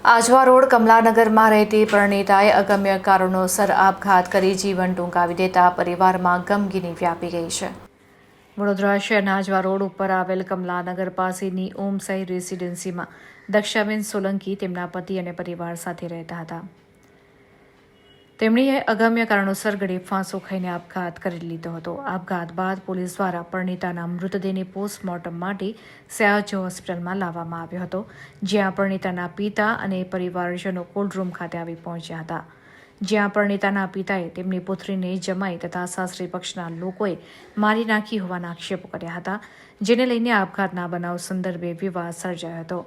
Ajwa road કમલાનગરમાં રહેતી પ્રણીતાએ અગમ્ય કારણોસર આપઘાત કરી જીવન ટૂંકાવી દેતા પરિવારમાં ગમગીની વ્યાપી ગઈ છે. વડોદરા શહેરના આજવા રોડ ઉપર આવેલ કમલાનગર પાસેની ઓમ સાઈ રેસિડેન્સીમાં દક્ષાબેન સોલંકી તેમના પતિ અને પરિવાર સાથે રહેતા હતા. તેમણે અગમ્ય કારણોસર ગળે ફાંસો ખાઈને આપઘાત કરી લીધો હતો. આપઘાત બાદ પોલીસ દ્વારા પરણિતાના મૃતદેહને પોસ્ટમોર્ટમ માટે સયાજ હોસ્પિટલમાં લાવવામાં આવ્યો હતો, જ્યાં પરણિતાના પિતા અને પરિવારજનો કોલ્ડ રૂમ ખાતે આવી પહોંચ્યા હતા. જ્યાં પરણિતાના પિતાએ તેમની પુત્રીને જમાઈ તથા સાસરી પક્ષના લોકોએ મારી નાખી હોવાના આક્ષેપો કર્યા હતા, જેને લઈને આપઘાતના બનાવ સંદર્ભે વિવાદ સર્જાયો હતો.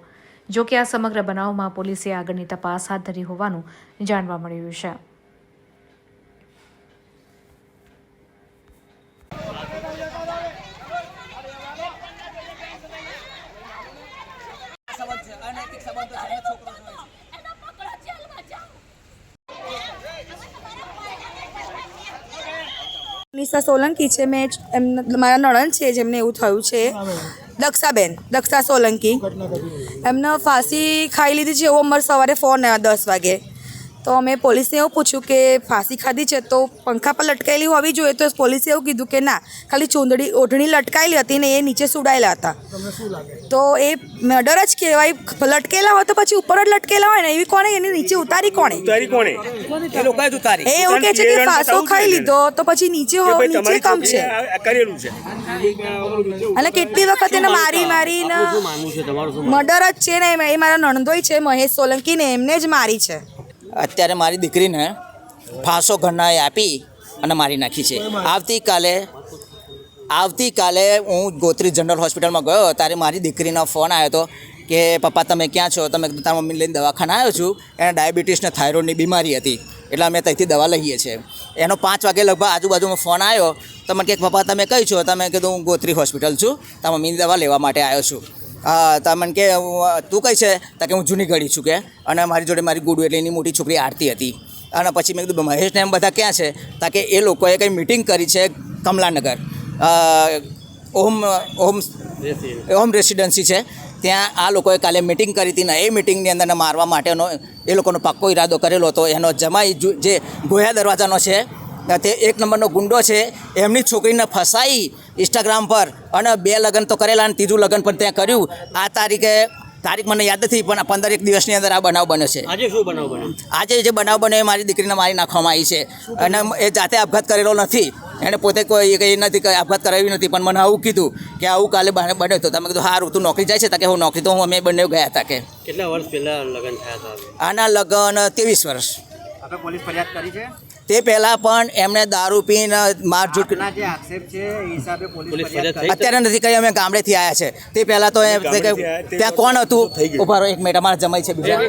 જો કે આ સમગ્ર બનાવમાં પોલીસે આગળની તપાસ હાથ ધરી હોવાનું જાણવા મળ્યું છે સંબંધ છે અનૈતિક સંબંધો છે એનો છોકરો જોડે છે. નિશા સોલંકી છે, મેં એમ, મારા નણંદ છે, જેમને એવું થયું છે. દક્ષાબેન, દક્ષા સોલંકી. એમને ફાંસી ખાઈ લીધી છે, એવો અમારે સવારે ફોન આવ્યા દસ વાગે. તો અમે પોલીસને એવું પૂછ્યું કે ફાંસી ખાધી છે તો પંખા પર લટકાયેલી હોવી જોઈએ તો પોલીસે એવું કીધું કે ના ખાલી ચૂંદડી ઓઢણી લટકાયેલી હતી ને એ નીચે સુડાયેલા હતા. તો એ મર્ડર જ કહેવાય લટકેલા હોય તો પછી ઉપર જ લટકેલા હોય ને એવી કોણે? એની નીચે ઉતારી કોણે? કોણે? એ લોકોએ જ ઉતારી. એ એવું કહે છે કે ફાંસો ખાઈ લીધો તો પછી નીચે નીચે કમ છે. કરેલું છે. અને કેટલી વખત એને મારી મારીને મર્ડર જ છે ને એ મારા નણંદોય છે મહેશ સોલંકી ને એમને જ મારી છે. અત્યારે મારી દીકરીને ફાંસો ઘરનાએ આપી અને મારી નાખી છે. આવતીકાલે આવતીકાલે હું ગોત્રી જનરલ હોસ્પિટલમાં ગયો, ત્યારે મારી દીકરીનો ફોન આવ્યો હતો કે, પપ્પા, તમે ક્યાં છો? તમે તારા મમ્મી લઈને દવાખાને આવ્યો છું. એને ડાયાબિટીસને થાઇરોઇડની બીમારી હતી. એટલે અમે ત્યાંથી દવા લઈએ છીએ. એનો પાંચ વાગે લગભગ આજુબાજુમાં ફોન આવ્યો. તો મને કે, પપ્પા, તમે કઈ છો? તમે કીધું, હું ગોત્રી હોસ્પિટલ છું. તારા મમ્મીની દવા લેવા માટે આવ્યો છું. હા તા મને કે તું કઈ છે? તા કે, હું જૂની ઘડી છું કે. અને મારી જોડે મારી ગુડુ એટલે એની મોટી છોકરી આરતી હતી. અને પછી મેં કીધું, મહેશને એમ બધા ક્યાં છે? તા કે, એ લોકોએ કંઈ મિટિંગ કરી છે કમલાનગર. ઓમ ઓમ ઓમ રેસિડન્સી છે. ત્યાં આ લોકોએ કાલે મિટિંગ કરી હતી ને એ મિટિંગની અંદર મારવા માટેનો એ લોકોનો પાક્કો ઈરાદો કરેલો હતો. એનો જમાઈ જુ- જે ગોયા દરવાજાનો છે તે એક નંબરનો ગુંડો છે. એમની છોકરીને ફસાઈ ઇન્સ્ટાગ્રામ પર અને બે લગ્ન તો કરેલા અને ત્રીજું લગ્ન પણ ત્યાં કર્યું. આ તારીખે તારીખ મને યાદ નથી પણ આ પંદર એક દિવસની અંદર આ બનાવ બન્યો છે. આજે શું બનાવ બન્યો? આજે જે બનાવ બન્યો એ મારી દીકરીને મારી નાખવામાં આવી છે. અને એ જાતે આપઘાત કરેલો નથી. એણે પોતે કોઈ એ નથી કંઈ આપઘાત કરાવી નથી પણ મને આવું કીધું કે આવું કાલે બને- બન્યો તો તમે કીધું સારું તું નોકરી જાય છે તો કે હું નોકરી તો હું અમે બંને ગયા હતા કે. કેટલા વર્ષ પહેલાં લગ્ન થયા હતા? આના લગ્ન ત્રેવીસ વર્ષ. આપણે પોલીસ ફરિયાદ કરી છે. તે પહેલાં પણ એમણે દારૂ પીને મારઝૂટ જે આક્ષેપ છે એ હિસાબે પોલીસ ફરિયાદ કરી. અત્યારે નથી કહી અમે ગામડેથી આવ્યા છે. તે પહેલાં તો એમ ત્યાં કોણ હતું? ઊભા રહો એક મિનિટ અમારા જમાઈ છે બીજા.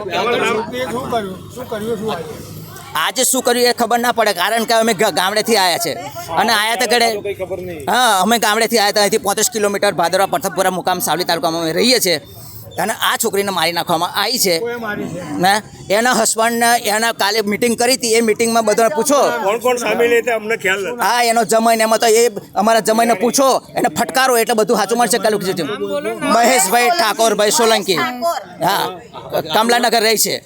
આજે શું કર્યું એ ખબર ના પડે કારણ કે અમે ગામડેથી આવ્યા છે. અને આયા તો ઘડે હા અમે ગામડેથી આવ્યા હતા અહીંથી પાંત્રીસ કિલોમીટર ભાદરવા પ્રથમપુરા મુકામ સાવલી તાલુકામાં અમે રહીએ છીએ. અને આ છોકરીને મારી નાખવામાં આવી છે. ને એના હસબન્ડને એના કાલે મિટિંગ કરી હતી. એ મિટિંગમાં બધાને પૂછો. કોણ કોણ સામેલ હતા અમને ખ્યાલ નથી. હા એનો જમાઈને એમાં તો એ અમારા જમાઈને પૂછો. એને ફટકારો એટલે બધું સાચું મળશે કાલું મહેશભાઈ ઠાકોરભાઈ સોલંકી. હા કમલાનગર રહી છે.